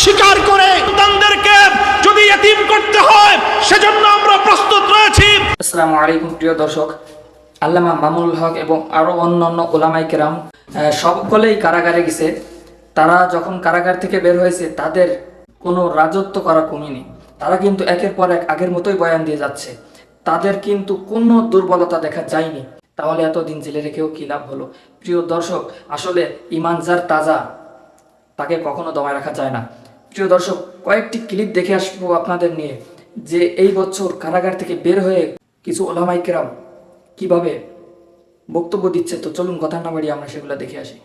শিকার করে সন্তানদেরকে যদি এতিম করতে হয়, সেজন্য আমরা প্রস্তুত রয়েছি। আসসালামু আলাইকুম, প্রিয় দর্শক। আল্লামা মামুল হক এবং আরও অন্যান্য ওলামাই কেরাম সকলেই কারাগারে গেছে। তারা যখন কারাগার থেকে বের হয়েছে, তাদের কোনো রাজত্ব করা কমেনি তারা কিন্তু একের পর এক আগের মতোই বয়ান দিয়ে যাচ্ছে। তাদের কিন্তু কোনো দুর্বলতা দেখা যায়নি। তাহলে এতদিন জেলে রেখেও কি লাভ হলো? প্রিয় দর্শক, আসলে ইমান যার তাজা, তাকে কখনো দমায় রাখা যায় না। প্রিয় দর্শক, কয়েকটি ক্লিপ দেখে আসব আপনাদের নিয়ে, যে এই বছর কারাগার থেকে বের হয়ে কিছু ওলামাইকেরাম কীভাবে বক্তব্য দিচ্ছে। তো চলুন, কথা না বাড়িয়ে আমরা সেগুলো দেখে আসি।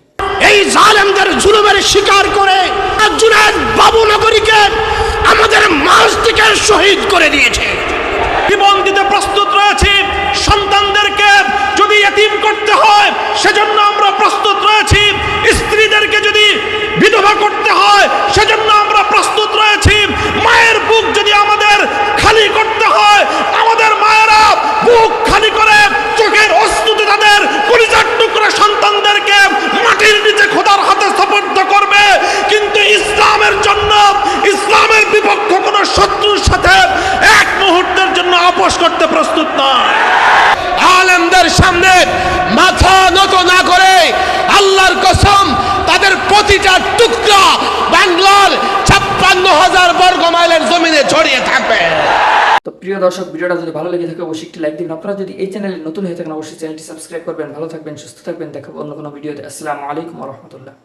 এই জালেমদের জুলুমের শিকার করে জুনায়দ বাবু নগরীকে আমাদের মাঝ থেকে শহীদ করে দিয়েছে। জীবন দিতে প্রস্তুত রয়েছি। সন্তানদেরকে যদি এতিম করতে হয়, সেজন্য আমরা প্রস্তুত রয়েছি স্ত্রীদেরকে যদি বিধবা করতে হয় সেজন্য আমরা প্রস্তুত রয়েছি মায়ের বুক যদি আমাদের খালি করতে হয় আমাদের মায়েরা বুক খালি করে চোখের অস্তুতে তাদের পরিচার টুকরা সন্তানদেরকে মাটির নিচে খোদার হাতে সপর্দ করবে কিন্তু ইসলামের জন্য ইসলামের বিপক্ষ কোনো শত্রুর সাথে এক মুহূর্তের জন্য আপোষ করতে প্রস্তুত নয় আলেমদের সামনে মাথা নত না করে আল্লাহর কসম, তাদের প্রতিটা টুকরা বাংলার ছাপ্পান্ন হাজার বর্গ মাইলের জমিনে ছড়িয়ে থাকবে। তো প্রিয় দর্শক, ভিডিওটা যদি ভালো লেগে থাকে, অবশ্যই একটি লাইক দিবেন। আপনারা যদি এই চ্যানেলে নতুন হয়ে থাকেন, অবশ্যই চ্যানেলটি সাবস্ক্রাইব করবেন। ভালো থাকবেন, সুস্থ থাকবেন। দেখাবো অন্য কোনো ভিডিওতে। আসসালামু আলাইকুম রহমতুল্লাহ।